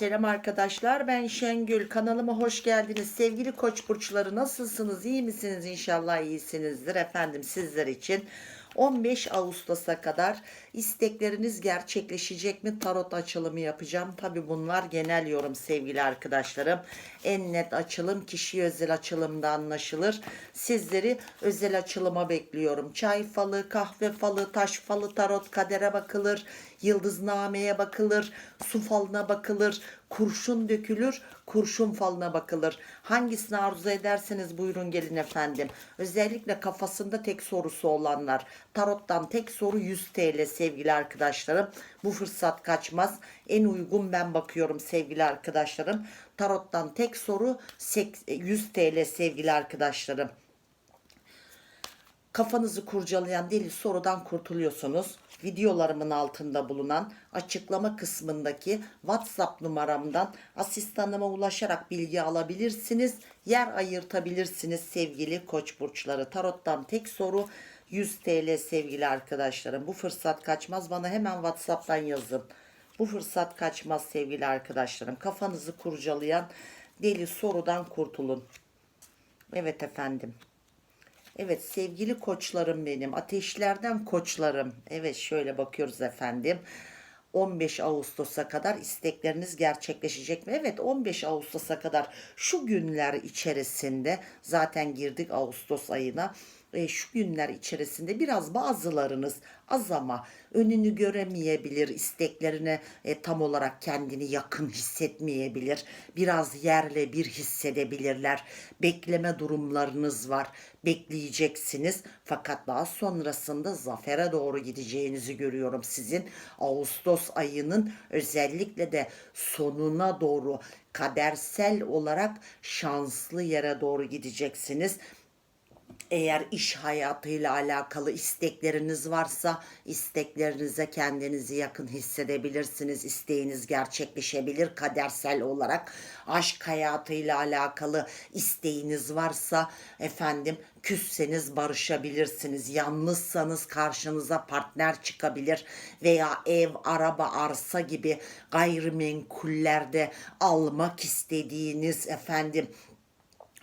Selam arkadaşlar ben Şengül. Kanalıma hoş geldiniz. Sevgili koç burçları nasılsınız? İyi misiniz? İnşallah iyisinizdir. Efendim sizler için 15 Ağustos'a kadar istekleriniz gerçekleşecek mi? Tarot açılımı yapacağım. Tabi bunlar genel yorum sevgili arkadaşlarım. En net açılım kişi özel açılımda anlaşılır. Sizleri özel açılıma bekliyorum. Çay falı kahve falı taş falı tarot kadere bakılır. Yıldıznameye bakılır. Su falına bakılır kurşun dökülür, kurşun falına bakılır. Hangisini arzu ederseniz buyurun gelin efendim. Özellikle kafasında tek sorusu olanlar. Tarottan tek soru 100 TL sevgili arkadaşlarım. Bu fırsat kaçmaz. En uygun ben bakıyorum sevgili arkadaşlarım. Tarottan tek soru 100 TL sevgili arkadaşlarım. Kafanızı kurcalayan deli sorudan kurtuluyorsunuz. Videolarımın altında bulunan açıklama kısmındaki WhatsApp numaramdan asistanıma ulaşarak bilgi alabilirsiniz. Yer ayırtabilirsiniz sevgili koç burçları. Tarottan tek soru 100 TL sevgili arkadaşlarım. Bu fırsat kaçmaz. Bana hemen WhatsApp'tan yazın. Bu fırsat kaçmaz sevgili arkadaşlarım. Kafanızı kurcalayan deli sorudan kurtulun. Evet efendim. Evet sevgili koçlarım benim. Ateşlerden koçlarım. Evet şöyle bakıyoruz efendim. 15 Ağustos'a kadar istekleriniz gerçekleşecek mi? Evet 15 Ağustos'a kadar şu günler içerisinde zaten girdik Ağustos ayına e, şu günler içerisinde biraz bazılarınız az ama önünü göremeyebilir, isteklerine e, tam olarak kendini yakın hissetmeyebilir. Biraz yerle bir hissedebilirler. Bekleme durumlarınız var. Bekleyeceksiniz fakat daha sonrasında zafere doğru gideceğinizi görüyorum sizin. Ağustos ayının özellikle de sonuna doğru kadersel olarak şanslı yere doğru gideceksiniz eğer iş hayatıyla alakalı istekleriniz varsa isteklerinize kendinizi yakın hissedebilirsiniz. İsteğiniz gerçekleşebilir kadersel olarak. Aşk hayatıyla alakalı isteğiniz varsa efendim küsseniz barışabilirsiniz. Yalnızsanız karşınıza partner çıkabilir veya ev, araba, arsa gibi gayrimenkullerde almak istediğiniz efendim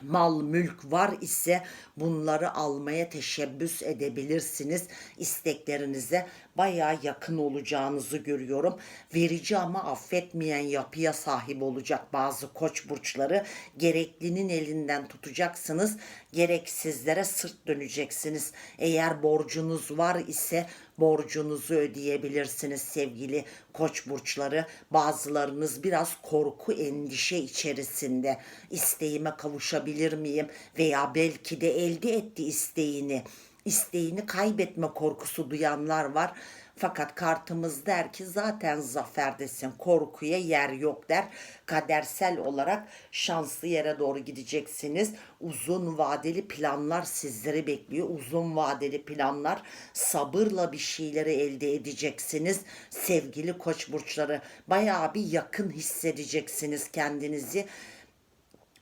mal mülk var ise bunları almaya teşebbüs edebilirsiniz. İsteklerinize baya yakın olacağınızı görüyorum. Verici ama affetmeyen yapıya sahip olacak bazı koç burçları. Gereklinin elinden tutacaksınız. Gereksizlere sırt döneceksiniz. Eğer borcunuz var ise borcunuzu ödeyebilirsiniz sevgili koç burçları. Bazılarınız biraz korku endişe içerisinde isteğime kavuşabilir miyim veya belki de elde etti isteğini isteğini kaybetme korkusu duyanlar var. Fakat kartımız der ki zaten zaferdesin korkuya yer yok der. Kadersel olarak şanslı yere doğru gideceksiniz. Uzun vadeli planlar sizleri bekliyor. Uzun vadeli planlar sabırla bir şeyleri elde edeceksiniz. Sevgili koç burçları bayağı bir yakın hissedeceksiniz kendinizi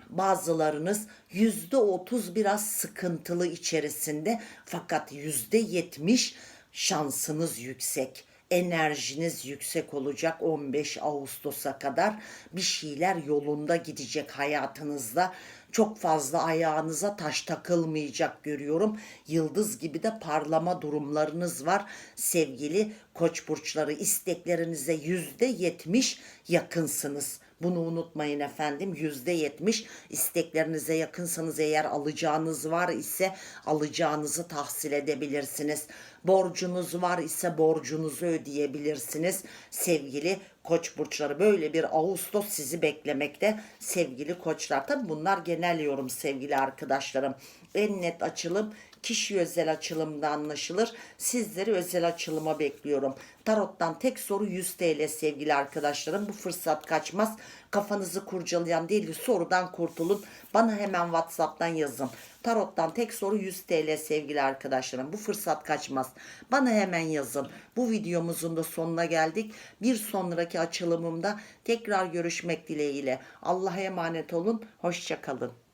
bazılarınız yüzde otuz biraz sıkıntılı içerisinde fakat yüzde yetmiş şansınız yüksek enerjiniz yüksek olacak 15 Ağustos'a kadar bir şeyler yolunda gidecek hayatınızda çok fazla ayağınıza taş takılmayacak görüyorum. Yıldız gibi de parlama durumlarınız var. Sevgili koç burçları isteklerinize yüzde yetmiş yakınsınız. Bunu unutmayın efendim. Yüzde yetmiş isteklerinize yakınsanız eğer alacağınız var ise alacağınızı tahsil edebilirsiniz. Borcunuz var ise borcunuzu ödeyebilirsiniz. Sevgili koç burçları böyle bir Ağustos sizi beklemekte sevgili koçlar. Tabi bunlar genel yorum sevgili arkadaşlarım. En net açılım kişi özel açılımda anlaşılır. Sizleri özel açılıma bekliyorum. Tarottan tek soru 100 TL sevgili arkadaşlarım. Bu fırsat kaçmaz. Kafanızı kurcalayan değil sorudan kurtulun. Bana hemen WhatsApp'tan yazın. Tarottan tek soru 100 TL sevgili arkadaşlarım. Bu fırsat kaçmaz. Bana hemen yazın. Bu videomuzun da sonuna geldik. Bir sonraki açılımımda tekrar görüşmek dileğiyle. Allah'a emanet olun. Hoşçakalın.